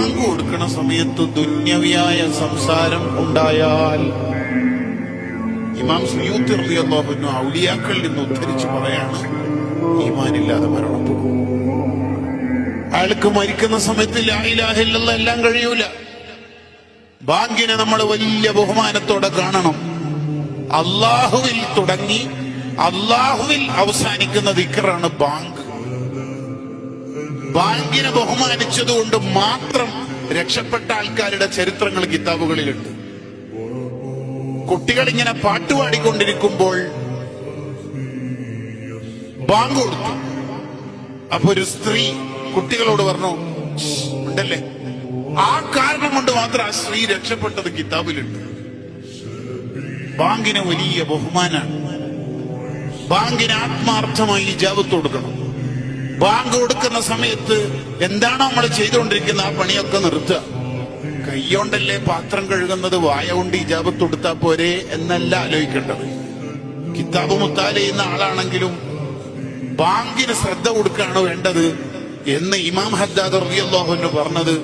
Bank കൊടുക്കണ സമയത്ത് ദുന്യവിയായ സംസാരം ഉണ്ടായാൽ ഇമാം സുയൂത്തി റളിയല്ലാഹുവിനു ഔലിയാക്കളിൽ നിന്ന് ഉദ്ധരിച്ച് പറയാണ് ഈമാനില്ലാതെ മരണപ്പെടും. അയാൾക്ക് മരിക്കുന്ന സമയത്ത് ലാ ഇലാഹ ഇല്ലല്ലാഹ് എല്ലാം കഴിയൂല. ബാങ്കിനെ നമ്മൾ വലിയ ബഹുമാനത്തോടെ കാണണം. അള്ളാഹുവിൽ തുടങ്ങി അള്ളാഹുവിൽ അവസാനിക്കുന്ന ദിക്കറാണ് ബാങ്ക്. ബാങ്കിനെ ബഹുമാനിച്ചതുകൊണ്ട് മാത്രം രക്ഷപ്പെട്ട ആൾക്കാരുടെ ചരിത്രങ്ങൾ കിതാബുകളിലുണ്ട്. കുട്ടികൾ ഇങ്ങനെ പാട്ടുപാടിക്കൊണ്ടിരിക്കുമ്പോൾ ബാങ്ക് കൊടുത്തു. അപ്പൊ ഒരു സ്ത്രീ കുട്ടികളോട് പറഞ്ഞു "ശ്ശ്, ഉണ്ടല്ലേ? ആ കാരണം കൊണ്ട് മാത്രം ആ സ്ത്രീ രക്ഷപ്പെട്ടത് കിതാബിലുണ്ട്. ബാങ്കിന് വലിയ ബഹുമാനാണ്. ബാങ്കിന് ആത്മാർത്ഥമായി ഇജാബത്ത് കൊടുക്കണം. ബാങ്ക് കൊടുക്കുന്ന സമയത്ത് എന്താണോ നമ്മൾ ചെയ്തുകൊണ്ടിരിക്കുന്ന ആ പണിയൊക്കെ നിർത്തുക. കൈയോണ്ടല്ലേ പാത്രം കഴുകുന്നത് വായ കൊണ്ട് ഇജാബത്ത് കൊടുത്താൽ പോരെ എന്നല്ല ആലോചിക്കേണ്ടത്. കിതാബ് മുത്താല ചെയ്യുന്ന ആളാണെങ്കിലും ബാങ്കിന് ശ്രദ്ധ കൊടുക്കുകയാണ് വേണ്ടത് എന്ന് ഇമാം ഹദ്ദാദ് റബിയല്ലാഹുവിന് പറഞ്ഞത്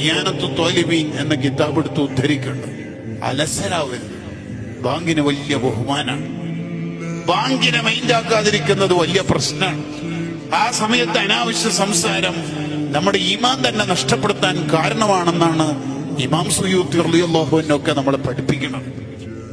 ഇയാനത്തു തോലിബീൻ എന്ന കിതാബ് എടുത്ത് ഉദ്ധരിക്കേണ്ടത്. അലസരാവരുത്. ബാങ്കിന് വലിയ ബഹുമാനാണ്. ബാങ്കിനെ മൈൻഡാക്കാതിരിക്കുന്നത് വലിയ പ്രശ്നമാണ്. ആ സമയത്ത് അനാവശ്യ സംസാരം നമ്മുടെ ഈമാൻ തന്നെ നഷ്ടപ്പെടുത്താൻ കാരണമാണെന്നാണ് ഇമാം സുയൂത്തി റളിയല്ലാഹുവിനൊക്കെ നമ്മളെ പഠിപ്പിക്കുന്നത്.